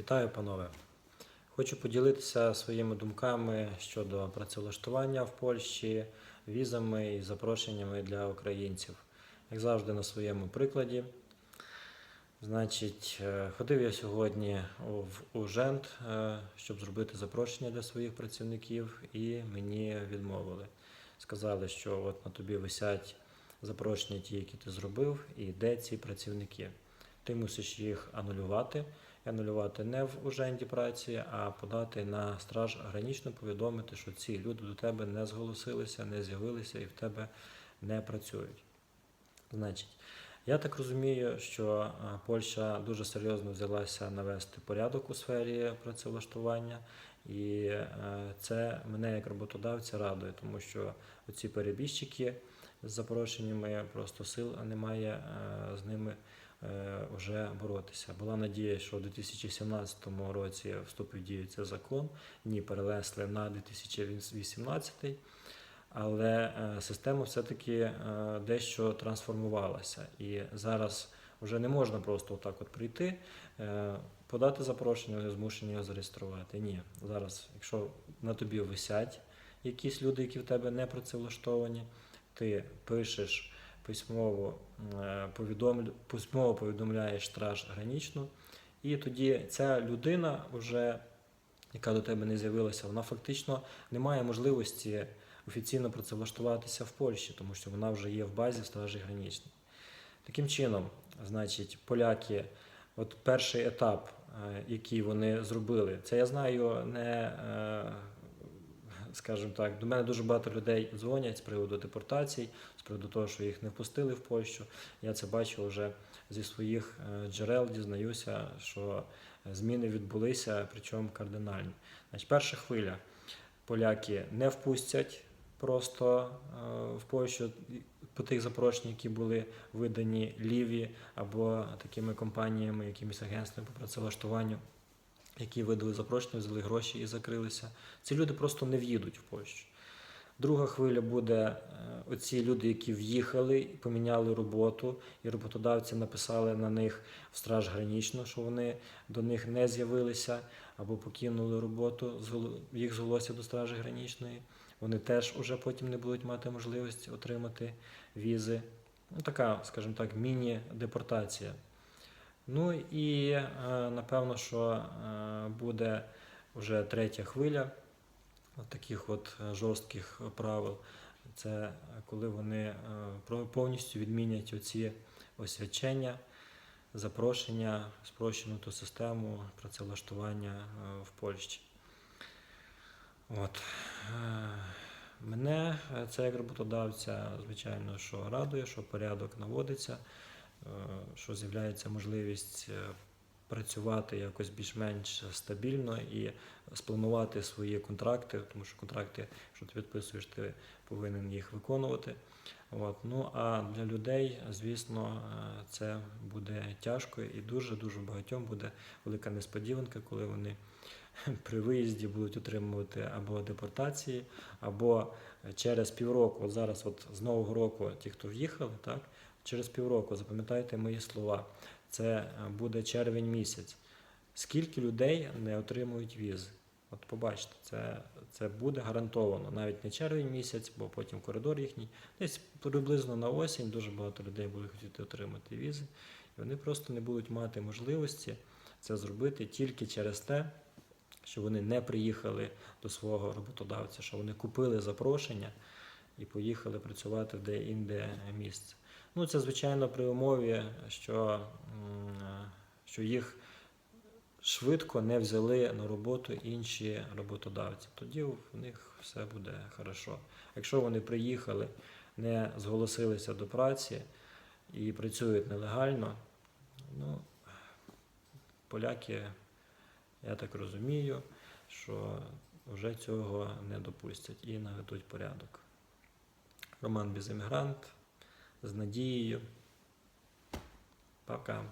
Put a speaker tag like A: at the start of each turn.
A: Вітаю, панове! Хочу поділитися своїми думками щодо працевлаштування в Польщі, візами і запрошеннями для українців. Як завжди, на своєму прикладі. Значить, е, ходив я сьогодні в Ужент, е, щоб зробити запрошення для своїх працівників, і мені відмовили. Сказали, що от на тобі висять запрошення, ті, які ти зробив, і де ці працівники. Ти мусиш їх анулювати. Анулювати не в уженді праці, а подати на страж гранічно, повідомити, що ці люди до тебе не зголосилися, не з'явилися і в тебе не працюють. Значить, я так розумію, що Польща дуже серйозно взялася навести порядок у сфері працевлаштування, і е, це мене як роботодавця радує, тому що оці перебіжчики з запрошеннями просто сил немає е, з ними е, вже боротися. Була надія, що у 2017 році вступив в дію цей закон, ні, перенесли на 2018. Але е, система все-таки е, дещо трансформувалася. І зараз вже не можна просто так от прийти, е, подати запрошення, змушені його зареєструвати. Ні, зараз, якщо на тобі висять якісь люди, які в тебе не працевлаштовані, ти пишеш письмово, е, повідомлю, письмово повідомляєш страж гранічну, і тоді ця людина, вже, яка до тебе не з'явилася, вона фактично не має можливості офіційно працевлаштуватися в Польщі, тому що вона вже є в базі стражі гранічної. Таким чином, значить, поляки, от перший етап, е, який вони зробили, це я знаю не. Скажімо так, до мене дуже багато людей дзвонять з приводу депортацій, з приводу того, що їх не впустили в Польщу. Я це бачу вже зі своїх е, джерел, дізнаюся, що зміни відбулися, причому кардинальні. Значить, перша хвиля. Поляки не впустять просто е, в Польщу по тих запрошеннях, які були видані ліві або такими компаніями, якимись агентствами по працевлаштуванню, які видали запрошення, взяли гроші і закрилися. Ці люди просто не в'їдуть в Польщу. Друга хвиля буде е, оці люди, які в'їхали, поміняли роботу, і роботодавці написали на них в страж гранічно, що вони до них не з'явилися або покинули роботу, їх зголосся до стражі гранічної. Вони теж уже потім не будуть мати можливості отримати візи. Ну, така, скажімо так, міні-депортація. Ну і е, напевно, що е, буде вже третя хвиля таких от е, жорстких правил. Це коли вони повністю відмінять оці освячення, запрошення, спрощену ту систему працевлаштування в Польщі. От. Мене це як роботодавця, звичайно, що радує, що порядок наводиться, що з'являється можливість е, працювати якось більш-менш стабільно і спланувати свої контракти, тому що контракти, що ти підписуєш, ти повинен їх виконувати. От. Ну а для людей, звісно, е, це буде тяжко і дуже-дуже багатьом буде велика несподіванка, коли вони при виїзді будуть отримувати або депортації, або через півроку, от зараз, от з нового року, ті, хто в'їхали, так, через півроку, запам'ятайте мої слова, це е, буде червень місяць. Скільки людей не отримують візи? От побачите, це, це буде гарантовано, навіть не червень місяць, бо потім коридор їхній. Десь приблизно на осінь дуже багато людей буде хотіти отримати візи, і вони просто не будуть мати можливості це зробити тільки через те, що вони не приїхали до свого роботодавця, що вони купили запрошення і поїхали працювати в де-інде місце. Ну, це, звичайно, при умові, що, що їх швидко не взяли на роботу інші роботодавці. Тоді в них все буде хорошо. Якщо вони приїхали, не зголосилися до праці і працюють нелегально, ну, поляки, я так розумію, що вже цього не допустять і наведуть порядок. Роман Безіммігрант з надією. Пока.